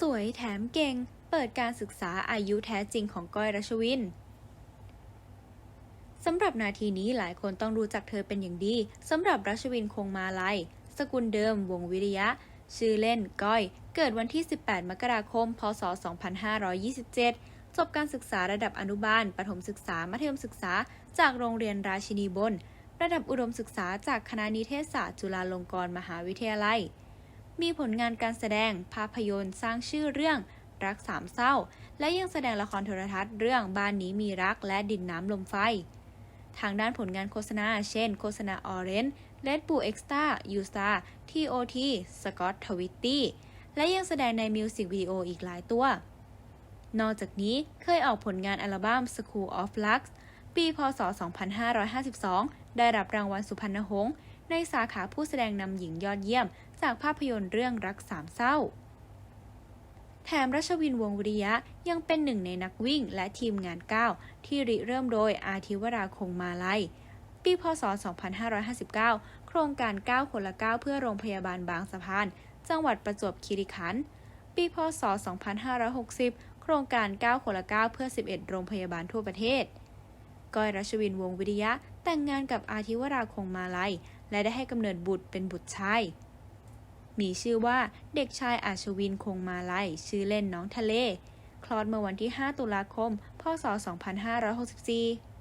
สวยแถมเก่ง เปิดการศึกษาอายุแท้จริงของก้อยรัชวินสำหรับนาทีนี้หลายคนต้องรู้จักเธอเป็นอย่างดีสำหรับรัชวินคงมาลัย สกุลเดิมวงวิริยะ ชื่อเล่นก้อย เกิดวันที่ 18 มกราคม พศ 2527 จบการศึกษาระดับอนุบาล ประถมศึกษา มัธยมศึกษา จากโรงเรียนราชินีบน ระดับอุดมศึกษาจากคณะนิเทศศาสตร์จุฬาลงกรณ์มหาวิทยาลัย มีผลงานการแสดงภาพยนตร์สร้างชื่อเรื่องรักสามเศร้า และยังแสดงละครโทรทัศน์เรื่องบ้านนี้มีรักและดินน้ำลมไฟ ทางด้านผลงานโฆษณา เช่น โฆษณาออเรนเลดบูเอ็กซ์ตายูซาทีโอทีสกอตทวิตตี้และยังแสดงในมิวสิกวิดีโออีกหลายตัว นอกจากนี้เคยออกผลงานอัลบั้ม School of Lux ปี พศ 2552 ได้รับรางวัลสุพรรณหงษ์ในสาขาผู้แสดงนำหญิงยอดเยี่ยม จากภาพยนตร์เรื่องรักสามเศร้า แถมรัชวินวงศ์วิริยะยังเป็นหนึ่งในนักวิ่งและทีมงาน9ที่ริเริ่มโดยอาทิวราคงมาลัยปีพศ 2559 โครงการ 9 คนละ 9 เพื่อโรงพยาบาลบางสะพาน จังหวัดประจวบคีรีขันธ์ ปีพศ 2560 โครงการ 9 คนละ 9 เพื่อ 11 โรงพยาบาลทั่วประเทศ ก้อยรัชวินวงศ์วิริยะแต่งงานกับอาทิวราคงมาลัย และได้ให้กำเนิดบุตรเป็นบุตรชาย มีชื่อว่าเด็กชายอาชวินคงมาลัย ชื่อเล่นน้องทะเล คลอดเมื่อวันที่ 5 ตุลาคม พศ 2564